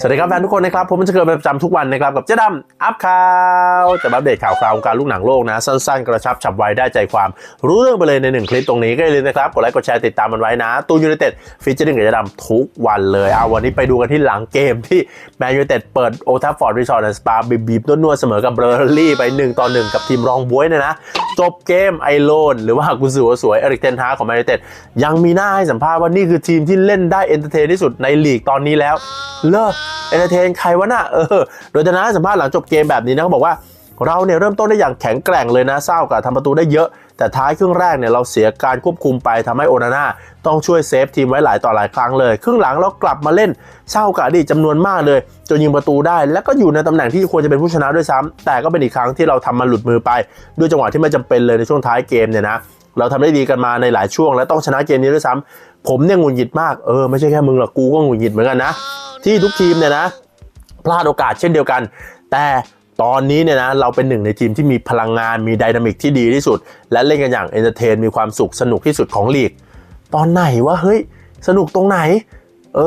สวัสดีครับแฟนทุกคนนะครับผมจะเกิดประจำทุกวันนะครับกับเจ๊ดำอัพข่าวจะมาอัปเดตข่าวคราวการลูกหนังโลกนะ สั้นๆ กระชับฉับไวได้ใจความรู้เรื่องไปเลยในหนึ่งคลิปตรงนี้ก็อย่าลืมนะครับกดไลค์กดแชร์ติดตามมันไว้นะตูนยูไนเต็ดฟีเจอร์ดิ้งกับเจ๊ดำทุกวันเลยเอาวันนี้ไปดูกันที่หลังเกมที่แมนยูไนเต็ดเปิดโอทัฟฟอร์ดรีสอร์ทแอนสปาบีบๆนวดๆเสมอกับเบอร์ลี่ไป1ต่อ1กับทีมรองบวยเนี่ยนะ จบเกมไอโลนหรือว่ากุนซือสวยเอริกเทนฮาของแมนยูเต็ดยังมีหน้าให้สัมภาษณ์ว่านี่คือทีมที่เล่นได้เอนเตอร์เทนที่สุดในลีกตอนนี้แล้ว เลิกเอนเตอร์เทนใครวะน่ะเออโดยทนายให้สัมภาษณ์หลังจบเกมแบบนี้นะเขาบอกว่า เราเนี่ยเริ่มต้นได้อย่างแข็งแกร่งเลยนะเศร้ากับทำประตูได้เยอะ แต่ท้ายครึ่งแรกเนี่ยเราเสียการควบคุมไปทำให้โอนาน่าต้องช่วยเซฟทีมไว้หลายต่อหลายครั้งเลย ครึ่งหลังเรากลับมาเล่นเศร้ากับดีตจำนวนมากเลยจนยิงประตูได้ แล้วก็อยู่ในตำแหน่งที่ควรจะเป็นผู้ชนะด้วยซ้ำแต่ก็เป็นอีกครั้งที่เราทำมันหลุดมือไป ด้วยจังหวะที่ไม่จำเป็นเลยในช่วงท้ายเกมเนี่ยนะเราทำได้ดีกันมาในหลายช่วง และต้องชนะเกมนี้ด้วยซ้ำผมเนี่ยงุดหงิดมากเออไม่ใช่แค่มึงหรอกกูก็งุดหงิดเหมือนกันนะที่ทุกทีมเนี่ยนะพลาดโอกาสเช่นเดียวกัน แต่ ตอนนี้เนี่ยนะเราเป็นหนึ่งในทีมที่มีพลังงานมีดินามิกที่ดีที่สุด และเล่นกันอย่างเอนเตอร์เทนมีความสุขสนุกที่สุดของลีก ตอนไหนวะเฮ้ยสนุกตรงไหน เอ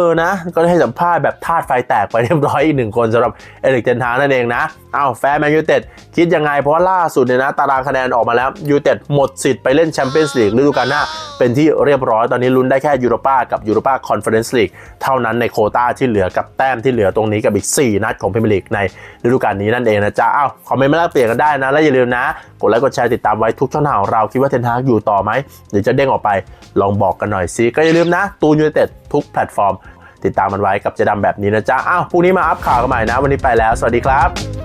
อนะ ก็ได้ให้สัมภาษณ์แบบธาตุไฟแตกไปเรียบร้อยอีกหนึ่งคนสำหรับเอริกเทนทางนั่นเองนะเอ้าแฟนแมนยูเต็ดคิดยังไง เพราะว่าล่าสุดเนี่ยนะ ตารางคะแนนออกมาแล้วยูเต็ดหมดสิทธิ์ไปเล่นแชมเปี้ยนส์ลีกฤดูกาลหน้า เป็นที่เรียบร้อยตอนนี้ลุ้นได้แค่ยูโรป้ากับยูโรป้าคอนเฟอเรนซ์ลีกเท่านั้นในโคต้าที่เหลือกับแต้มที่เหลือตรงนี้กับอีก 4 นัดของพรีเมียร์ลีกในฤดูกาลนี้นั่นเองนะจ๊ะอ้าวคอมเมนต์มาแลกเปลี่ยนกันได้นะและอย่าลืมนะกดไลค์กดแชร์ติดตามไว้ทุกช่องทางของเราคิดว่าเทนฮากอยู่ต่อไหมหรือจะเด้งออกไปลองบอกกันหน่อยสิก็อย่าลืมนะตูนยูเต็ดทุกแพลตฟอร์ม ติดตามมันไว้กับเจดำแบบนี้นะจ๊ะ อ้าวพรุ่งนี้มาอัพข่าวกันใหม่นะ วันนี้ไปแล้ว สวัสดีครับ